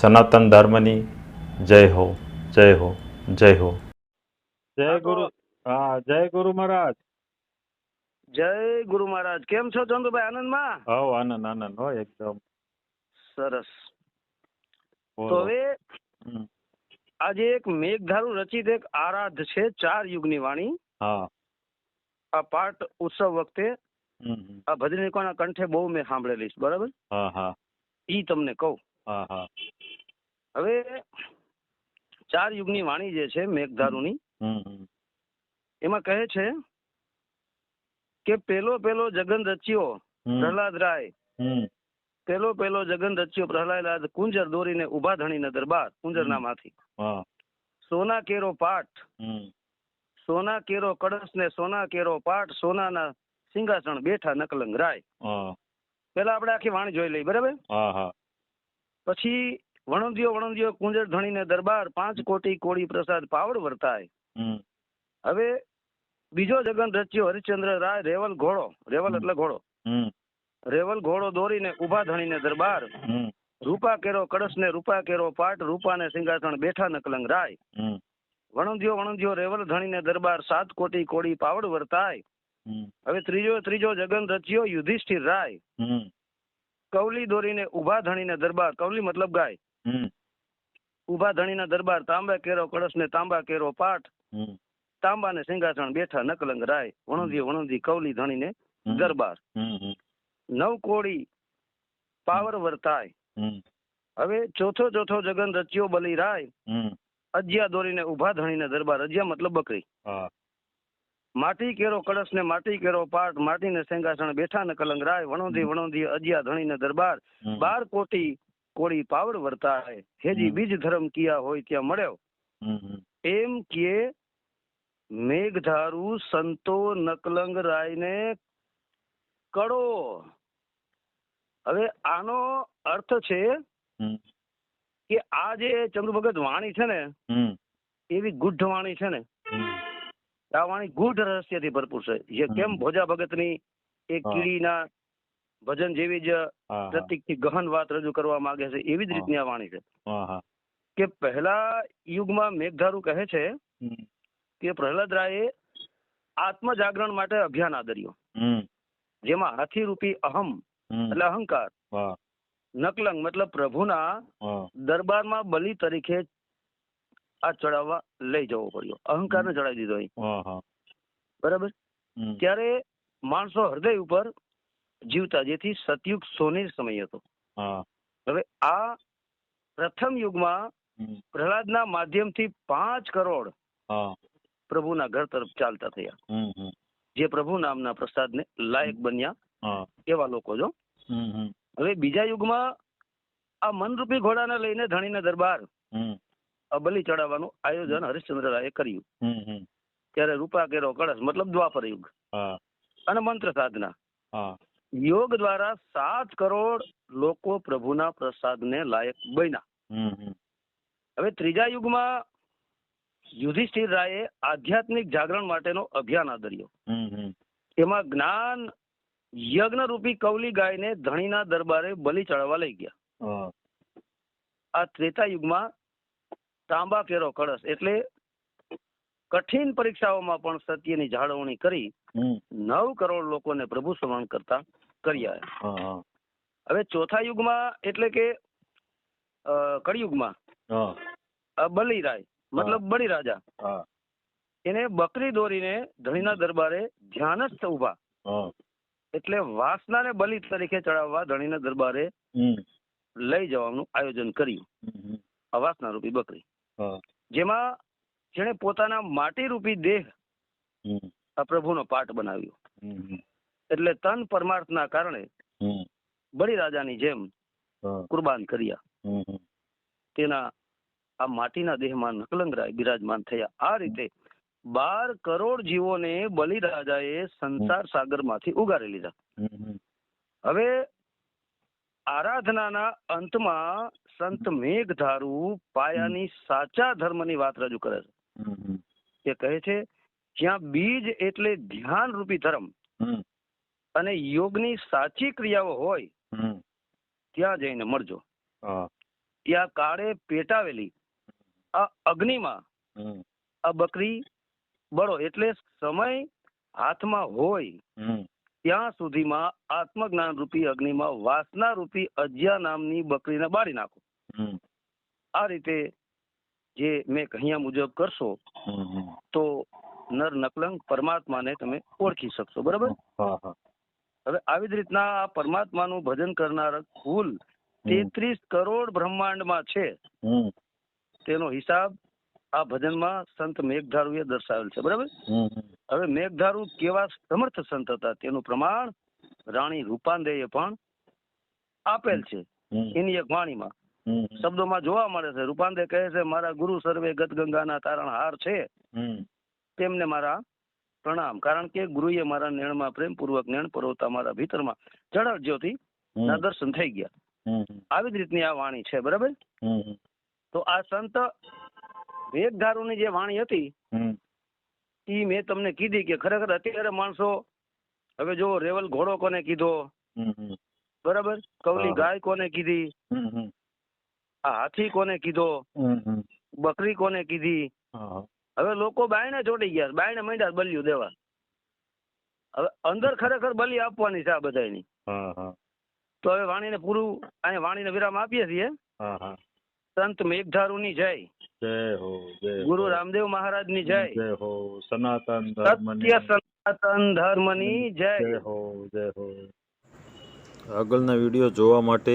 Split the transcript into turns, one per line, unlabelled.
સનાતન ધર્મની જય હો જય હો જય હો. જય ગુરુ હા જય ગુરુ મહારાજ.
જય ગુરુ મહારાજ. કેમ છો ચંદુભાઈ? આનંદમાં?
હો આનંદ આનંદ હો એકદમ.
સરસ. તો હવે આજે એક મેઘધારુ રચિત એક આરાધ છે ચાર યુગની વાણી.
હા.
આ પાઠ ઉત્સવ વખતે
હમ, હમ.
આ ભજનીકોના કંઠે બહુ મેં સાંભળેલી છે. બરાબર?
હા હા.
ઈ તમને કહું.
હા હા.
હવે ચાર યુગની વાણી જે છે મેઘધારુની. એમાં કહે છે કે પેલો પેલો જગન રચ્યો પ્રહલાદ રાય. પેલો પેલો જગન રચ્યો પ્રહલાદ કુંજર દોરીને ઊભા ધણીને દરબાર કુંજરના માંથી. સોના કેરો પાઠ. સોના કેરો કળશ ને સોના કેરો પાઠ સોનાના સિંહાસણ બેઠા નકલંગ રાય. પેલા આપણે આખી વાણી જોઈ લઈ બરાબર? પછી વણંદિયો વણંદિયો કુંજર ધણીને દરબાર પાંચ કોટી કોળી પ્રસાદ પાવડ વર્તાય. હવે બીજો જગન રચ્યો હરિશ્ચંદ્ર રાય રેવલ ઘોડો રેવલ એટલે ઘોડો. રેવલ ઘોડો દોરીને ઊભા ધણીને દરબાર. રૂપા કેરો કળશ ને રૂપા કેરો પાટ રૂપાને સિંહાસણ બેઠા નકલંગ રાય. વણંદિયો વણંદિયો રેવલ ધણીને દરબાર સાત કોટી કોળી પાવડ વર્તાય. હવે ત્રીજો ત્રીજો જગન રચ્યો યુધિષ્ઠિર રાય. કવલી દોરીને ઊભા ધણીને દરબાર. કવલી મતલબ ગાય. ઊભા ધણીના દરબાર તાંબા કેરો કળશ ને તાંબા કેરો પાઠ. તાંબા ને સિંહાસણ બેઠા નકલંગ રાય વણંદી વણંદી કવલી ધણી
ને
દરબાર. નવ કોળી પાવર વર્તાય. હવે ચોથો ચોથો જગન રચ્યો બલી રાય. અજ્યા દોરીને ઊભા ધણીને દરબાર. અજ્યા મતલબ બકરી. માટી કેરો કળશ ને માટી કેરો પાઠ. માટીને સિંહાસન બેઠા ને કલંગ રાય વણોધી વણોધી અજ્યા ધણીને દરબાર. બાર કોટી કોળી પાવડ વર્તાય હેજી. બીજ ધર્મ કિયા હોય ત્યાં મળ્યો. એમ કે મેઘધારુ સંતો નકલંગ રાયને કડો હવે આનો અર્થ છે કે આ જે ચંદ્ર ભગત વાણી છે ને એવી ગુઢ વાણી છે ને આ વાણી ગુઢ રહસ્યથી ભરપૂર છે. જે કેમ ભોજા ભગતની એ
હા.
કીડીના ભજન જેવી જ પ્રતિકથી ગહન વાત રજૂ કરવા માંગે છે એવી જ રીતની આ વાણી છે. કે પહેલા યુગમાં મેઘધારુ કહે છે કે પ્રહલાદ રાયે આત્મ જાગરણ માટે અભિયાન આદર્યું. જેમાં હાથી રૂપી અહમ એટલે અહંકાર નકલંગ મતલબ પ્રભુના દરબારમાં બલિ તરીકે આ ચડાવવા લઈ જવો પડ્યો. અહંકારને ચડાવી દીધો અહીં. બરાબર? ત્યારે માણસો હૃદય ઉપર જીવતા જેથી સતયુગ સોનેર સમય હતો. હવે આ પ્રથમ યુગમાં. પ્રહલાદના માધ્યમથી પાંચ કરોડ પ્રભુના ઘર તરફ ચાલતા થયા. જે પ્રભુ નામના પ્રસાદને લાયક બન્યા એવા લોકો જો. હવે બીજા યુગમાં આ મનરૂપી ઘોડાને લઈને ધણીના દરબાર. બલિ ચડાવવાનું આયોજન હરિશ્ચંદ્ર રાયે કર્યું. ત્યારે રૂપા કેરો કળશ મતલબ દ્વાપર યુગ. અને મંત્ર સાધના. યોગ દ્વારા સાત કરોડ લોકો પ્રભુના પ્રસાદને લાયક બન્યા. હવે ત્રીજા યુગમાં યુધિષ્ઠિર રાયે આધ્યાત્મિક જાગરણ માટેનો અભિયાન આદર્યો. એમાં જ્ઞાન યજ્ઞ રૂપી કવલી ગાયને ધણીના દરબારે બલિ ચડાવવા લઈ ગયા આ ત્રેતા યુગમાં તાંબા કેરો કળશ એટલે કઠિન પરીક્ષાઓમાં પણ સત્યની જાળવણી કરી નવ કરોડ લોકોને પ્રભુ સમાન કરતા કર્યા હવે ચોથા યુગમાં એટલે કે કળિયુગમાં બલિરાય મતલબ બળી રાજા એને બકરી દોરીને ધણીના દરબારે ધ્યાનસ્થ
ઊભા
એટલે વાસનાને બલિ તરીકે ચડાવવા ધણીના દરબારે લઈ જવાનું આયોજન કર્યું. અવાસના રૂપી બકરી. જેમાં જેણે પોતાના માટી રૂપી દેહ આ પ્રભુનો પાઠ બનાવ્યો. એટલે તન પરમાર્થના કારણે. બળી રાજાની જેમ કુરબાન કર્યા. તેના આ માટીના દેહમાં નકલંગરાય બિરાજમાન થયા. આ રીતે બાર કરોડ જીવોને બલિરાજાએ સંસાર સાગરમાંથી ઉગારી લીધા. હવે આરાધનાના અંતમાં સંત મેઘધારુ પાયાની સાચા ધર્મની વાત રજૂ કરે છે. તે કહે છે જ્યાં બીજ એટલે ધ્યાન રૂપી ધર્મ અને યોગની સાચી ક્રિયાઓ હોય ત્યાં જઈને મળજો ત્યાં કાળે પેટાવેલી આ અગ્નિમાં આ બકરી બળો એટલે સમય હાથમાં હોય ત્યાં સુધીમાં આત્મજ્ઞાન રૂપી અગ્નિમાં વાસના રૂપી અજ્યા નામની બકરીને બાળી નાખો. આ રીતે જે મેં કહ્યા મુજબ કરશો તો નર નકલંક પરમાત્માને તમે ઓળખી શકશો બરાબર? હવે આવી જ રીતના આ પરમાત્માનું ભજન કરનાર કુલ તેત્રીસ કરોડ બ્રહ્માંડમાં છે. તેનો હિસાબ આ ભજનમાં સંત મેઘધારુએ દર્શાવેલ છે બરાબર? હવે મેઘધારુ કેવા સમર્થ સંત હતા? તેનું પ્રમાણ રાણી રૂપાંદેએ પણ આપેલ છે એની એક વાણીમાં. શબ્દોમાં જોવા મળે છે. રૂપાંદે કહે છે મારા ગુરુ સર્વે ગત ગંગાના તારણહાર છે. તેમને મારા પ્રણામ. કારણ કે ગુરુએ મારા નેણમાં પ્રેમપૂર્વક નેણ પરોવતા મારા ભીતરમાં જળ જ્યોતિ ના દર્શન થઈ ગયા. આવી જ રીતની આ વાણી છે બરાબર? તો આ સંત વેગધારુની જે વાણી હતી ઈ મેં તમને કીધી કે ખરેખર અત્યારે માણસો હવે જો રેવલ ઘોડો કોને કીધો? બરાબર? કવલી ગાય કોને કીધી? આ હાથી કોને કીધો? બકરી કોને કીધી? હવે લોકો બાયણે ચોટી ગયા બાયણે મંડ્યા બલિયું દેવા. હવે અંદર ખરેખર બલિ આપવાની છે આ બધાની તો હવે વાણીને પૂરું અહીંયા વાણીને વિરામ આપીએ છીએ. સંત મેઘધારુની જય.
જય હો જય
ગુરુ રામદેવ મહારાજની જય.
જય હો સનાતન
સત્ય સનાતન ધર્મની જય.
જય હો જય હો. આગળના વીડિયો જોવા માટે